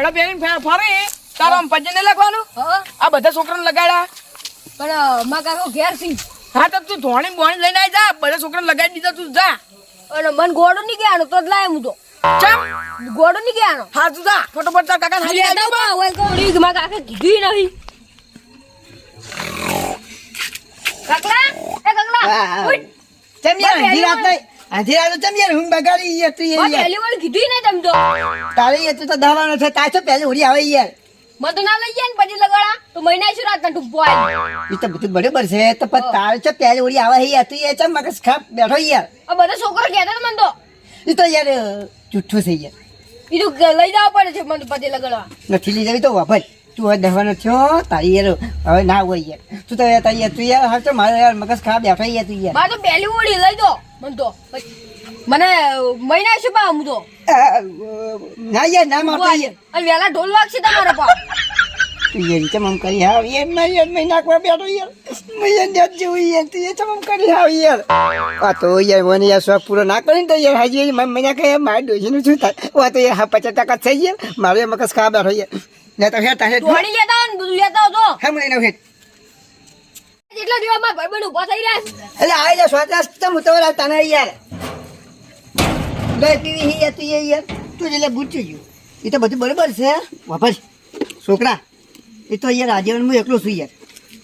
વાયડો પહેરીને ફરી તારો પજે લખવાનું? આ બધા છોકરાને લગાડ્યા? પણ અ, કાકો ઘેર સી હા તો તું ધોણી બોણી લઈને આવી જા. બધા છોકરાને લગાડી દીધા તું જા. અને મન ગોળો નહીં ગયા તો જ લાય હું તો. ગોળો નહીં ગયા હા તું જા. ફટોફટ તાર કાકા હાલી લેતા આવજો. મા નહીં, કાકે કીધું નહીં. કાકડા એ. ઉઠ. ચમ યાર બસ આધી પહેલી નહીં આધી ચમ યાર હું બગાડી યાર તું યાર. પહેલી વાર કીધું ને તમ તો. તારે યાર તું તો દવાનો છે તાર તો પહેલી ઉડી આવે યાર. મત તો ના લઈ જાય ને પછી લગાડા. તો મહિના શું રાત ટૂંકો આવી એ તો બધું બરોબર છે તો પણ તારે છે પહેલી ઉડી આવે યાર તું યાર ચમ મગજ ખાપ બેઠો યાર. આ બધા છોકરો કહેતા ને મન તો. એ તો યાર જુઠ્ઠું છે યાર. એ તો લઈ જવા પડે છે મને પછી લગાડવા. નથી લઈ જવી તો વાપર. તું હવે દવાનો થયો તારી યાર હવે ના હોય યાર. તું તો તારી યાર તું યાર હાલ તો મારો યાર મગજ ખા બેઠો યાર તું યાર. મારે તો પહેલી ઓળી લઈ દો. મને તો. મને મહિના શું પા હું તો? ના યાર ના મારતો યાર. અને વેલા ઢોલ વાગશે તમારા પા તું યાર ચમ આમ કરી હાવ યાર ના યાર મહિના નાખવા બેઠો યાર. મેં યાર જાત જેવું યાર તું યાર ચમ આમ કરી હાવ યાર. આ તો યાર મને યાર શોખ પૂરો ના કરીને તો યાર હાજી મહિના કહે મારે ડોશીનું શું થાય? ઓ તો યાર હા પચાસ ટકા થઈ ગયા મારો મગજ ખા બેઠો યાર. ને તો હેઠ હેઠ ધોણી લેતા આવો ને બધું લેતા આવો તો હા મને હેઠ જેટલા દિવસ મારા ભાઈબંધ ઊભા થઈ રહ્યા એટલે આ યાર સ્વાદાસ તો હું તો યાર તને યાર. લે પીવી હી યાર તું યાર. તું એટલે બૂચી ગયું. એ તો બધું બરોબર છે વાપસ છોકરા એ તો યાર આજે હું એકલો છું યાર.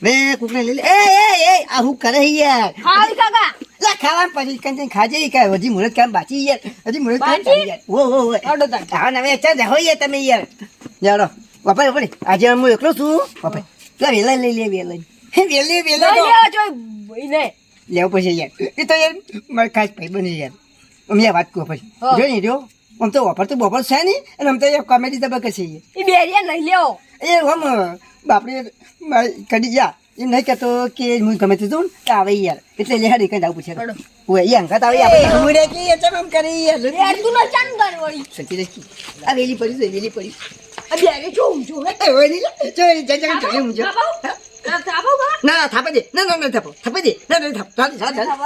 વે કુકને લઈ લે. એ એ એ આ હું કરે હી યાર? હાલ કાકા. લા ખાવા પછી કંઈ ખાજે કાંઈ. હજી મુહૂર્ત કામ બાકી યાર. હજી મુહૂર્ત કામ બાકી? ચાલી યાર. ઓ ઓ ઓ અડો તાર. હા નવે ચાલ રહો યાર તમે યાર. યાર વાપરે વાપરે આજે હું એકલો છું? વાપરે લે વેલા લઈ લે વેલા વેલે વેલા લઈ લે જો લેવું પછી યાર. એ તો યાર મારે ખાસ ભાઈ બની યાર. અમે વાત કહો પછી. જો ને જો. આમ તો વાપર તો બપોર છે નહીં અને આમ તો કોમેડી તબક્કે છે એ બેરિયા નહીં લેવો એ હમ બાપરે કદી એ એમ નહીં કહેતો કે હું ગમે તે જોઉં કે આવે યાર. એટલે લે હાડી કઈ જાવ પૂછે હોય એ અંગત આવે આપણે મુડે કે એ ચમ કરી યાર. તું ના ચાંદ વળી સચી રહી આ વેલી પડી છે વેલી પડી. બેરે જો હું જો હે એ હોય નહીં. જો એ જા જા હું થાપો થાપો બા. ના ના થાપે દે ના ના ના થાપો. થાપે દે ના ના થાપ. થાપ થાપ થાપ. થાપો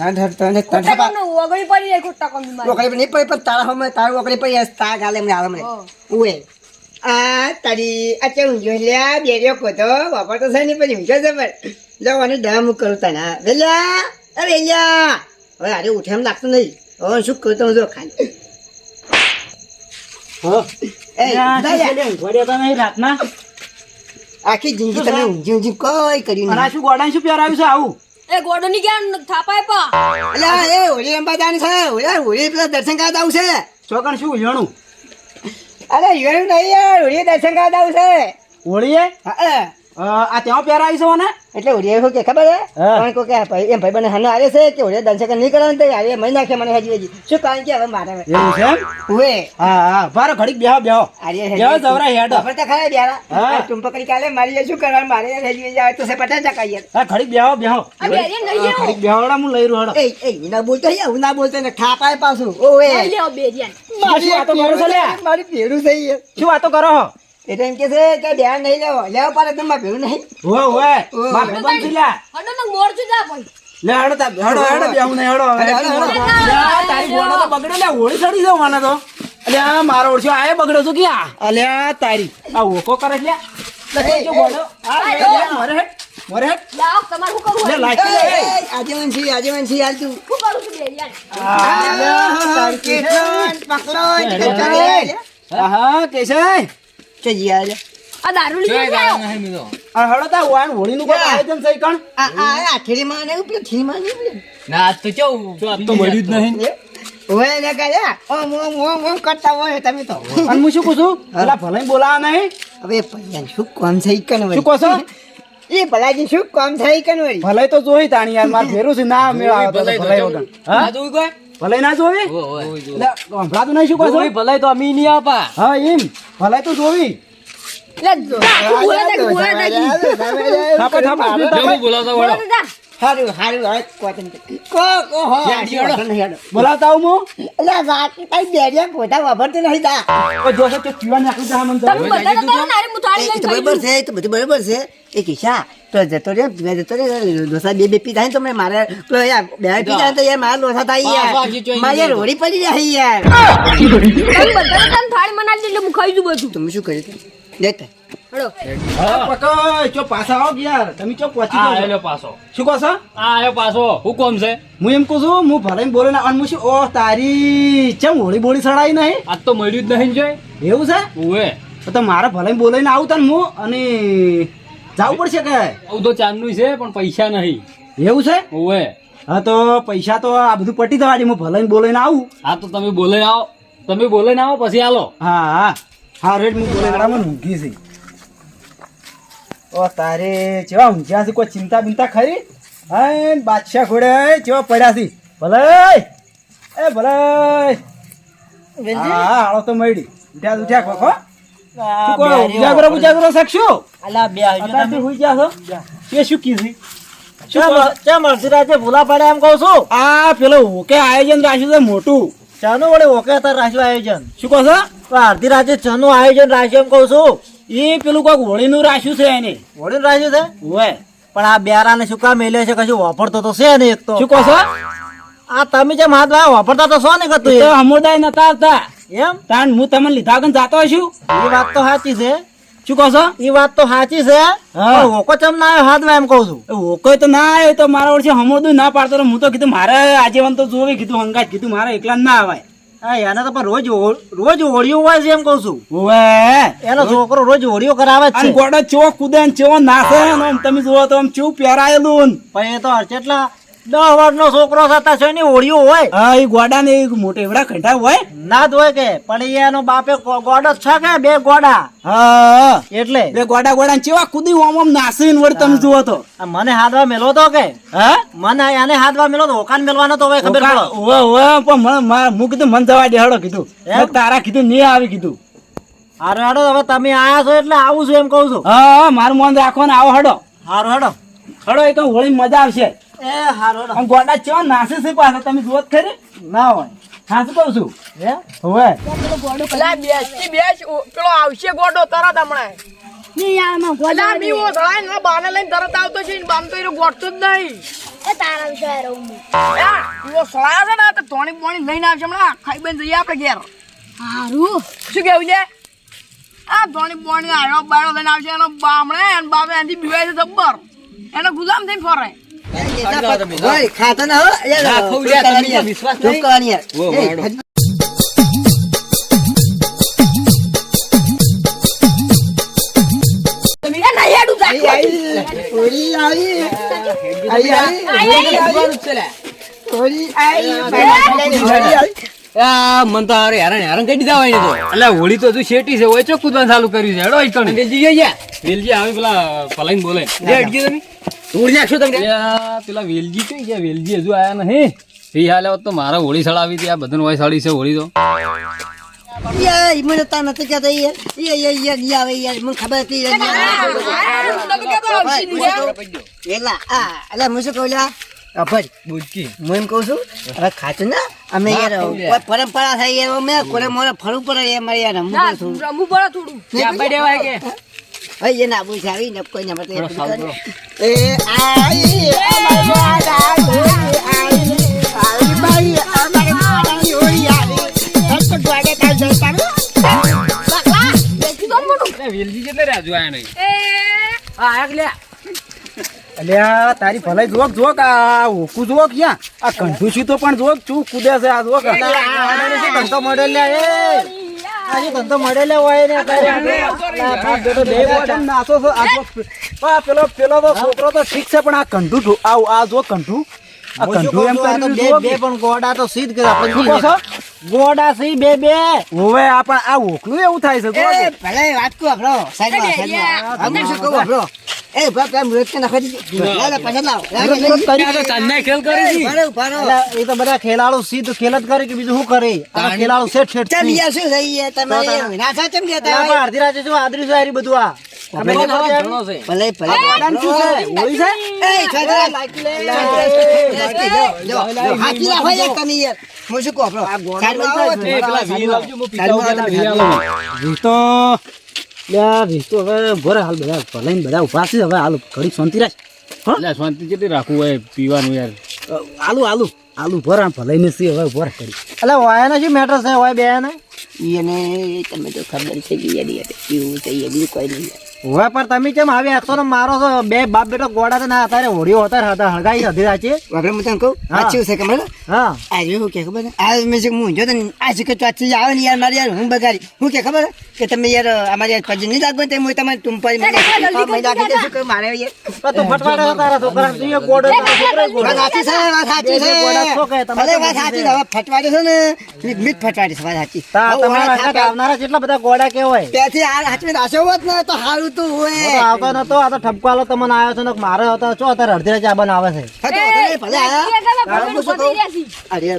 ના ધર તો ને ખોટા થાપા ઓગળી પડી જાય ખોટા કામ મારે ઓકળી નહીં પડી પણ તારા હમે તારું ઓકળી પડી તાર ગાલે મને આવે મને. હા. ઓએ આ તારી આ ચે ઊંઝો લ્યા બેર્યો કોતો વાપર તો છે નહીં પછી ઊંઝો જબર લો અને ડામ કરું તને વેલ્યા. અરે વેલ્યા. હવે આરે ઉઠે એમ લાગતું નહીં. હવે શું કરતો હું જો ખાલી એ દાદા, આખી જિંદગી તમે ઊંઝી ઊંઝી કોઈ કર્યું નહીં. શું ગોડાને શું પહેરાવ્યું છે? આવું? એ ગોડો ની ક્યાં થાપાય પા? અલ્યા એ હોળી અંબા જાની છે હોળી હોળી પેલા દર્શન કરવા આવું છે. ચોકણ શું ઉજવણું અરે યુવાનું નહીં યાર હોળી દર્શન કરવા આવું છે. હોળીએ? હા આ ત્યાં પહેરાવી છે ને એટલે હોળી શું કે ખબર હે. પણ કે ભાઈ એમ ભાઈ બને હને આવે છે કે હોળી દર્શન નહીં કરે તો આવે મહી નાખે મને હજી હજી. શું કારણ કે હવે મારે એવું છે ઓએ હા હા. બારો ઘડીક બેહો બેહો. અરે બેહો જવરા હેડ. આપણે તો ખાય બેરા. આ તું પકડી કાલે મારી શું કરવા? મારે હજી હજી આવે તો સે પટા યાર. હા ઘડીક બેહો બેહો. અરે બેરિયા નહીં ઘડીક બેહો હું લઈ રહ્યો એ એ ના બોલતો હે હું ના બોલતો ને ઠાપાય પાછું. ઓએ લે બેરિયા મારી વાતો કરો છો લ્યા? મારી ભેડું થઈ શું વાતો કરો હો? એટલે એમ કે છે કે ધ્યાન નહીં લેવો. લેવો પડે તમે ભેડું નહીં. હોય હોય. માર ભાઈબંધ છે લ્યા. હડો તો મોર છું જા ભાઈ. લે હડો તા હડો હડો બેહું નહીં હડો. તારી ગોળો તો બગડે. લે હોળી સડી જાવ મને તો. અલ્યા મારો ઓળખ્યો આયે બગડો છું ક્યાં? અલ્યા તારી. આ ઓકો કરે છે લ્યા. લે. આ, લે, લે, મોરે હેડ, મોરે લાવ તમારે શું કરવું લે, હોય? લે, એ. આજેવન છે યાર તું. કરું છું આ, લે, પકડો લે, હા, કેશવ કે યાર આ દારૂ લીધો છે આયો. આ હળો તા વાન હોળીનું કોઈ યા. આયોજન સહી કણ? આ આ ને પેલો થીમાં ને. તો મળ્યું જ નહીં. ઓય ને કયા ઓમ ઓમ ઓમ ઓમ કરતા હોય તમે તો. અને હું શું કહું છું? પેલા ભલાઈ બોલાવા નહીં? હવે પૈયા શું કામ થઈ કન શું કહો છો? એ ભલાજી શું કામ થઈ કન વળી? ભલાઈ તો જોઈ તાણી યાર માર ફેરું છે ના મેળ તો હા? ભલાઈ ના જોવી? લે, સંભળાતું નહીં શું કહો ભલાઈ તો અમી નહીં આપા. હા એમ. ભલાઈ તો જોવી. બોલાવતા હું. બરાબર છે બરાબર છે એ કિસ્સા તો જતો રે મેં જતો રે ડોસા બે બે પી થાય તો મેં મારે પેલો યાર બે પી જાય તો યાર મારા ડોસા થાય યાર. મારે યાર પડી જાય યાર. બધા તો થાળી મનાવી એટલે હું ખાઈ જઉં બધું. તમે શું કર્યું? તું? દેખ પકડ, ચો પાછા આવો કે યાર? તમે ચો પહોંચી પાછો. શું કહો છો? આ આયો પાછો. હું કોમ છે? હું એમ કહું છું હું ભલે બોલે ના અને હું શું ઓ તારી ચમ હોળી બોળી સડાઈ નહીં? આજ તો મળ્યું જ નહીં જોઈ. એવું છે? તો તો મારે ભલે બોલાઈને આવું તને હું અને જવું પડશે કે? આવું તો ચાંદનું છે પણ પૈસા નહીં. એવું છે? ઓવે. હા તો પૈસા તો આ બધું પટી દેવા દે હું ભલે બોલાઈને આવું. હા તો તમે બોલે આવો. તમે બોલે આવો પછી આલો હા હા. હા રેડ હું બોલે રામન ઊંઘી છે ઓ તારે જેવા ઊંઘ્યા છે કોઈ ચિંતા બિંતા ખરી? હા બાદશાહ ઘોડે જેવા પડ્યા છે. ભલે એ ભલે હા હાળો તો મળી. ઉઠ્યા ઉઠ્યા ખોખો. કહો? ઉજાગરો ઉજાગરો શકશો? અલા બે અત્યારથી હુઈ ગયા છો? એ શું કીધું? ચમ ચમ ભૂલા પડે એમ કહું છું. આ પેલો ઓકે આયોજન રાખ્યું છે મોટું. ચાનું વડે ઓકે તાર રાખ્યું આયોજન. શું કહો છો? અડધી રાતે ચનું આયોજન રાખ્યું એમ કહું છું. એ પેલું કોઈક હોળીનું રાખ્યું છે એને. વડીલ રાખ્યું છે? હોય પણ આ બેરાને શું કામ મેલ્યો છે? કશું વાપરતો તો છે ને એક તો. શું કહો છો? આ તમે જેમ હાથ વાપરતા તો છો ને કતું સમુદાય નતા આવતા. એમ? તાન હું તમને લીધા વગર જાતો છું? એ વાત તો સાચી છે. શું કહો છો? એ વાત તો સાચી છે. ઓકો ચમ ના આવ્યો હાથ એમ કહું છું. ઓકો તો ના આવ્યો તો મારા વર્ષે હમોદું ના પાડતો હું તો કીધું મારે આજીવન તો જોવે કીધું હંગાજ કીધું મારે એકલા ના આવાય. હા એને તો પણ રોજ રોજ હોળીઓ હોય છે એમ કહું છું. ઓવે એનો છોકરો રોજ હોળીઓ કરાવે છે. ગોડો ચો કુદે ને ચેવો નાખે તમે જુઓ તો આમ ચેવું પહેરાયેલું પણ એ તો કેટલા દસ વર્ષનો છોકરો થતા છે ને હોળીઓ હોય. હા એ ગોડા ને મોટે એવડા ખંડા હોય. ના જ હોય કે પણ એનો બાપે ગોડ જ છે કે બે ગોડા? હા. એટલે. બે ગોડા ગોડા ચેવા કુદી આમ આમ નાસીન તમે જુઓ તો. મને હાથવા મેલો તો કે? હા? મને એને હાથવા મેલો તો ઓકાન મેલવાનો તો હવે ખબર પડો. ઓવે ઓવે પણ હું કીધું મન જવા દે હળો કીધું? તારા કીધું નહીં આવી કીધું. હારો હાડો હવે તમે આયા છો એટલે આવું છું એમ કહું છું. હા હા, મારું મન રાખો ને આવો હડો. હારો હડો. હડો એ તો હોળી મજા આવશે. એ હારો આમ ગોડા ચેવા નાસે છે પાછા? તમે જુઓ તો ખરી. ના હોય. શું કહું છું? હે? હવે. પેલા બેસ પેલો આવશે ગોડો તરત હમણાં. અલા, બી ઓ ધડાઈને ને બાને લઈને તરત આવતો છે ને બામ તો એનો ગોઠતો જ નહીં. યાર, સળાયો છે ને તો ધોણી બોણી લઈને આવશે હમણાં. ખાઈ બેન જઈએ આપણે ઘેર. શું કેવું છે? આ ધોણી બોણી આયો બાયો લઈને આવશે એનો બામણે એનો બાપે એનાથી બીવાય છે જબ્બર. એનો ગુલામ થઈને ફરે. ખાતા ના હો. યાર ના, ખાવું યાર, તમે તો વિશ્વાસ કરવાની યાર હોળી આવી. આવી, મન તો હારે હેરાન હેરાન કરી દીધા હોય તો. એટલે હોળી તો હજુ શેટી છે હોય ચોખ્ખું ચાલુ કર્યું છે? હેડો ઈકણ વેલજી આવી પેલા પલાઈને બોલે જે તમે તોડી નાખશો તમે? પેલા વેલજી કઈ ગયા? વેલજી હજુ આયા નહીં. એ હાલે તો મારા હોળી સળાવી હતી. આ બધાને હોય સળી છે હોળી તો. મને તા નથી કહેતા યાર. ઈ, ઈ, ઈ, ઈ આવે યાર, મને ખબર હતી એલા, આ, એલા, હું શું કહું લ્યા? આ ભાઈ, હું એમ કહું છું, હવે ખાતું ના, અમે યાર, પરંપરા થાય યાર, અમે કોને મોરે ફરવું પડે યાર, મારે યાર, રમવું પડે થોડું. રમવું પડે થોડું. નહીં હવે એને આબુ સારી આવીને કોઈને માટે એ બધું કરે. એ આઈ, અમારી આઈ, આઈ બાઈ, અમારી વાડા ધોઈ તો ગોડે તાર જતા રહો. બેસી દો ને મોટું. એટલે વેલજી કેટલે રહ્યા આયા નહીં. એ. હા એક લે. અલ્યા તારી ભલાઈ જોક જોક આ ઓકું જોક ક્યાં? આ કંઠુસી તો પણ જોક ચૂ કુદે છે આ જોક. ધંધો મળેલ લે એ. આજે ધંધો મળેલ હોય ને નાસો આ પેલો પેલો તો છોકરો તો ઠીક છે પણ આ કંઠું જો- આ આ જો કંઠું આ કંઠું એમ કરીને બે બે પણ ગોડા તો સીધ કર્યા. શું ગોડા સી બે બે. હોવે આ પણ આ ઓકલું એવું થાય છે ભલે વાત કહું આપણો સાઈડમાં સાઈડમાં. અમે શું કહું આપણો એ બાપ એમ રોજ કે નાખી દીધું પાછા લાવ. તો ખેલ કરી એ બધા ખેલાડો સીધ ખેલ જ કરે કે બીજું શું કરે આ ખેલાડુ શેઠ શેઠ યાર શું થઈ યાર તમે વિનાશા ચમ કહેતા હોય? અડધી રાતે જો આદરી જો આરી બધું આ તો લ્યા, હવે ભરે હાલ બધા ભલાઈને બધા ઊભા છે હવે હાલ ઘડીક શાંતિ રાખ. એટલે શાંતિ કેટલી રાખવું હોય પીવાનું યાર? આલુ આલુ આલુ ભર આમ ભલાઈને સી હવે ભર કરી એટલે વાયાના શું મેટર છે વાય બે ને એને તમે તો ખબર છે કે યાર છે યાર કોઈ નહીં. હવે પણ તમે કેમ આવી આખો ને મારો છો? બે બાપ બેટો ગોડા ના અત્યારે હોડીઓ હતા હતા હળગાઈ હતી સાચી આપણે હું તને કહું? સાચું છે ખબર હા. આજે હું કે ખબર? આ મેં હું જો તને આ છે કે ચોથી આવે ને યાર મારી યાર હું બગાડી. હું કે ખબર કે તમે યાર અમારી યાર પજી નહીં લાગવા તો હું તમારી ટુંપાઈ મેં મેં નાખી દઈશું કે મારે યાર. તો તું તારા છોકરા તું એ ગોડો. છોકરા સાચી છે વાત સાચી છો. ભલે વાત સાચી હવે ફટવાડે છે ને મીઠ ફટવાડી ફટવાડે છે વાત સાચી. તા તમારા આવનારા કેટલા બધા ગોડા કેવાય ત્યાંથી આ હાચમે રાશો હોત ને તો સારું તો હું તો હોય આવતો નતો આ તો ઠપકો તમને આવ્યો છે ને મારે હતો ચો અત્યારે અડધી બનાવે છે? અરે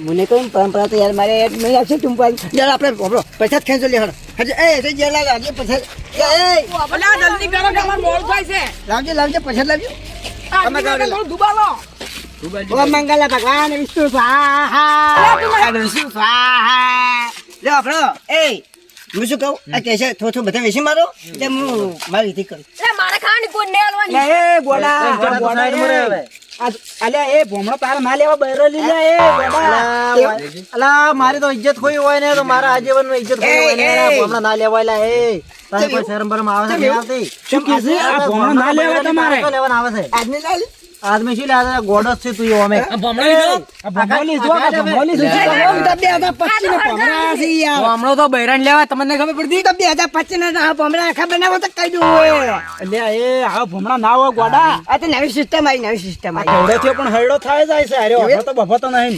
મને કહું પરંપરા તો યાર મારે નહીં યાર આપણે આપણો પૈસા જ ખેંચો લે હળ હજી એ લાગે હજી પૈસા એ, એ જલ્દી કરો કે અમારે મોડું થાય છે લાવજો લાવજો પૈસા લાવજો આ જીવનને દુબાલો ઓ મંગલા ભગવાન વિષ્ણુ સ્વાહા વિષ્ણુ સ્વાહા લે આપણો એ હું શું કહું? આ કે છે થોડું બધા વેસી મારો? એટલે હું મારી રીતે કરું. એટલે મારે ખાવાની કોઈ નહીં. આલવાની. એ ગોડા ગોડા હવે. અલ્યા એ ભોમણો તારે ના લેવા બહેરો લઈ લે એ ગોડા. અલા, મારી તો ઇજ્જત ખોઈ હોય ને તો મારા આજીવનનું ઇજ્જત ખોઈ હોય ને ભોમણો ના લેવા ના લેવાયેલા એ. તારે કોઈ શરમ બરમ આવે છે આવતી? શું કે છે આ ભોમણો ના લેવા તમારે? તો લેવાના આવે છે. આજની લાલ આદમી શું લે ગોડો જ છે તું ભોમણો શું કરો? તો ભોમણો બૈરાન લેવા તમને ખબર પડતી? તો બે હજાર પચીસ ના ભમરા આખા બનાવો તો કઈ દઉં અલ્યા એ આ ભોમણા ના હોય ગોડા. આ તો નવી સિસ્ટમ આવી નવી સિસ્ટમ આવી. થયો પણ હરડો થાય જાય છે અરે વફો તો બફો તો નહીં.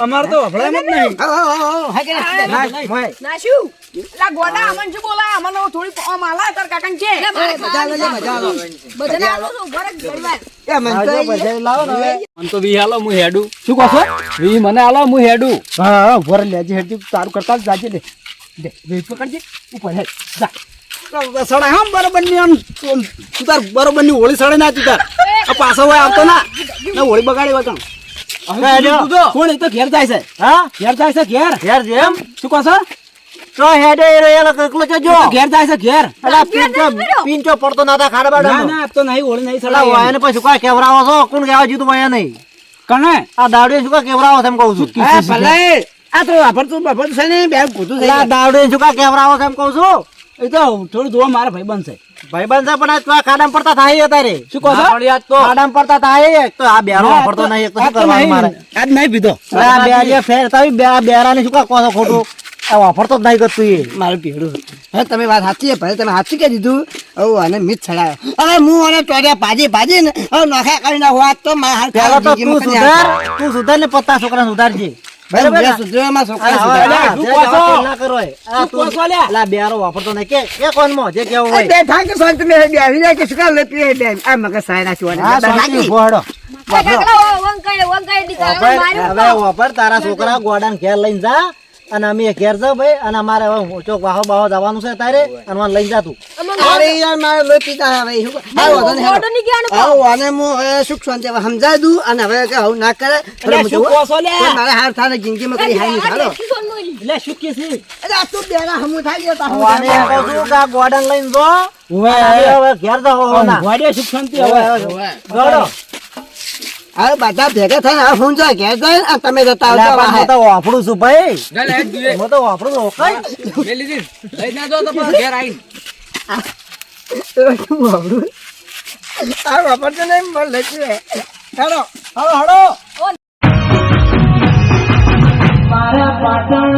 અમાર તો વફળાય જ નહીં. હો, હો, હો, હો, ના? ના, ના શું? લા ગોડા અમન શું બોલા અમને થોડી આમ આલા તાર કાકાને છે બધા બધા મજા મને તો વી હાલો હું હેડું. શું કહો છો? વી મને હાલો હું હેડું. હા રહે લેજે હેડજી તારું કરતા જ જાજે. લે દે વેચ પકડજે ઉપર હેડ જા. સડા આમ બરોબરની આમ તું તાર બરોબરની હોળી સડે ના તું તાર. આ પાછો હોય આવતો ના. ના હોળી બગાડી વગર કોણ એ તો ઘેર જાય છે? હા? ઘેર જાય છે ઘેર? ઘેર જેમ શું કહો છો? તો હેડે એ રહ્યો એકલો છે જો. ઘેર જાય છે ઘેર. અલા પિંચો પિંચો પડતો ના ખાડા બાડા ના આપ તો નહીં ઓળ નહીં અલા સડાય ને પછી કોઈ કેવરાવો છો? કોણ કેવા જીતું ભાઈ નહીં કણે આ દાડે શું કા કેવરાવો છે એમ કહું છું? એ ભલે. આ તો વાપરતું વાપરતું છે ને બે કૂતું છે. આ દાડે શું કા કેવરાવો છે એમ કહું છું? એ તો થોડું જોવા મારા ભાઈ બનશે ભાઈ બનશે પણ આ તો આ ખાડામાં પડતા થાય અત્યારે. શું કહો છો? ખાડામાં પડતા થાય તો આ બેરો વાપરતો નહીં તો શું કરવાનું મારે? આજ નહીં પીધો. આ બેરિયા ફેર તારી બેરા ને બેરાને શું કા કહો છો ખોટું? આ વાપરતો જ નહીં કરતું એ. મારું પીળું હવે તમે વાત સાચી છે ભાઈ તમે સાચી કહી દીધું. હવે અને મીત છડાયો. હવે હું અને ચોર્યા ભાજી ભાજી ને હવે નોખા કરી ના આ તો પેલા તો તું સુધાર તું સુધાર ને પત્તા છોકરા સુધારજે? છોકરા? જે ના હા ઘેર લઈને જા. અને અમે ઘેર જાવ ભાઈ અને અમારે હવે ચોક વાહો બાહો જવાનું છે તારે અને મને લઈ જાતું અરે યાર મારે લોહી પીતા આવે શું હા, મોઢું નહીં કહેવાનું કહો. હાલો. હવે આને હું હવે સુખ શાંતિ હવે સમજાય દઉં અને હવે કે હું ના કરે હવે શું છો લ્યા? મારે હાર થાને જિંદગી જિંદગીમાં કઈ હાઈ નહીં હાલો. એટલે શું કે છે અરે આ તું બેરા હમું થાય ગયો તા હું. એમ કહું છું કે આ લઈને જો હવે હવે ઘેર જાઓ હો ના. વાડે સુખ શાંતિ હવે, હવે હવે બધા ભેગા થઈને આ હું જો ઘેર જાય તમે જતા આવજો હું તો વાપરું છું ભાઈ. હું તો વાપરું છું ઓકાઈ લે લીધી. લઈ ના જો તો ઘેર આવીને. હું વાપરું? આ વાપરતો નહીં મને લઈ છે હેડો હળો હળો મારા પાટણ